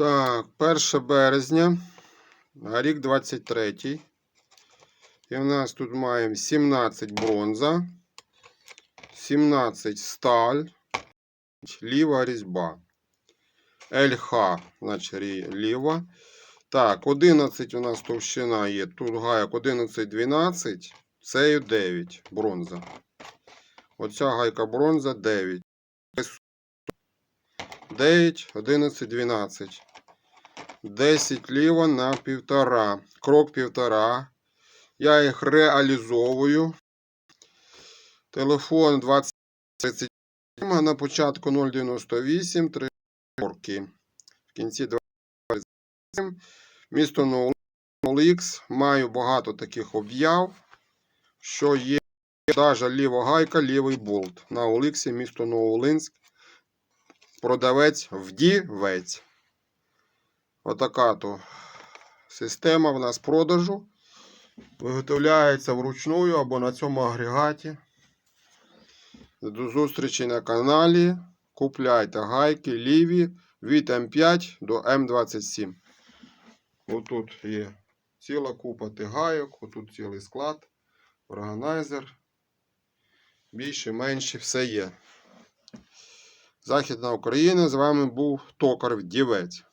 Так, 1 березня, рік 23. І в нас тут маємо 17 бронза, 17 сталь, ліва різьба. ЛХ, значить ліва. Так, 11 у нас товщина є. Тут гайок 11, 12. Це 9 бронза. Оця гайка бронза 9. 9, 11, 12. 10 ліво на півтора. Крок півтора. Я їх реалізовую. Телефон 2037, на початку 098, 3 корки. В кінці 27. Місто NoLX. Маю багато таких об'яв, що є навіть ліва гайка, лівий болт. На OLX місто Новолинськ. Продавець вдівець. Отака то система в нас продажу. Виготовляється вручную або на цьому агрегаті. До зустрічі на каналі. Купляйте гайки ліві від М5 до М27. Отут є ціла купа тих гайок, отут цілий склад, органайзер. Більше, менше, все є. Західна Україна. З вами був Токар Дівець.